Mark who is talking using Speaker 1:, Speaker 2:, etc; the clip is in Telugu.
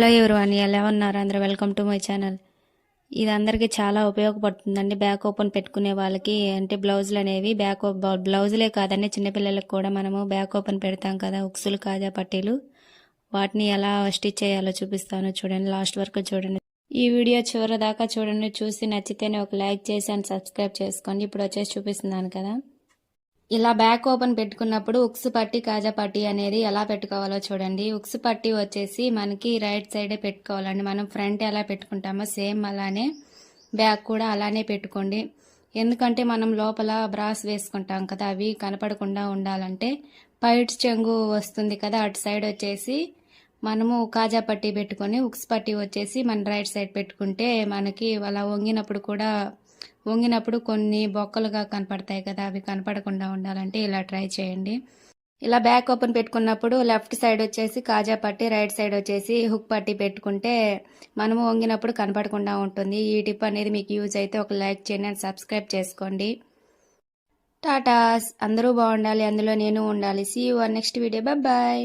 Speaker 1: హలో ఎవరు ఎలా ఉన్నారు? అందరూ వెల్కమ్ టు మై ఛానల్ ఇది అందరికీ చాలా ఉపయోగపడుతుందండి. బ్యాక్ ఓపెన్ పెట్టుకునే వాళ్ళకి అంటే బ్లౌజులు అనేవి బ్యాక్ బ్లౌజులే కాదండి చిన్నపిల్లలకు కూడా మనము బ్యాక్ ఓపెన్ పెడతాం కదా ఉక్సులు కాజా పట్టీలు. వాటిని ఎలా స్టిచ్ చేయాలో చూపిస్తాను. చూడండి లాస్ట్ వరకు చూడండి. ఈ వీడియో చివరి దాకా చూడండి. చూసి నచ్చితేనే ఒక లైక్ చేసి అండ్ సబ్స్క్రైబ్ చేసుకోండి. ఇప్పుడు వచ్చేసి చూపిస్తున్నాను కదా. ఇలా బ్యాక్ ఓపెన్ పెట్టుకున్నప్పుడు ఉక్స్ పట్టి కాజా పట్టి అనేది ఎలా పెట్టుకోవాలో చూడండి. ఉక్స్ పట్టి వచ్చేసి మనకి రైట్ సైడే పెట్టుకోవాలండి. మనం ఫ్రంట్ ఎలా పెట్టుకుంటామో సేమ్ అలానే బ్యాక్ కూడా అలానే పెట్టుకోండి. ఎందుకంటే మనం లోపల బ్రాస్ వేసుకుంటాం కదా అవి కనపడకుండా ఉండాలంటే పైట్ చెంగు వస్తుంది కదా అటు సైడ్ వచ్చేసి మనము కాజా పట్టి పెట్టుకొని ఉక్స్ పట్టి వచ్చేసి మన రైట్ సైడ్ పెట్టుకుంటే మనకి అలా వంగినప్పుడు కూడా వంగినప్పుడు కొన్ని బొక్కలుగా కనపడతాయి కదా అవి కనపడకుండా ఉండాలంటే ఇలా ట్రై చేయండి. ఇలా బ్యాక్ ఓపెన్ పెట్టుకున్నప్పుడు లెఫ్ట్ సైడ్ వచ్చేసి కాజా పట్టి రైట్ సైడ్ వచ్చేసి హుక్ పట్టి పెట్టుకుంటే మనము వంగినప్పుడు కనపడకుండా ఉంటుంది. ఈ టిప్ అనేది మీకు యూజ్ అయితే ఒక లైక్ చేయండి అండ్ సబ్స్క్రైబ్ చేసుకోండి. టాటాస్! అందరూ బాగుండాలి అందులో నేను ఉండాలి. See you next video bye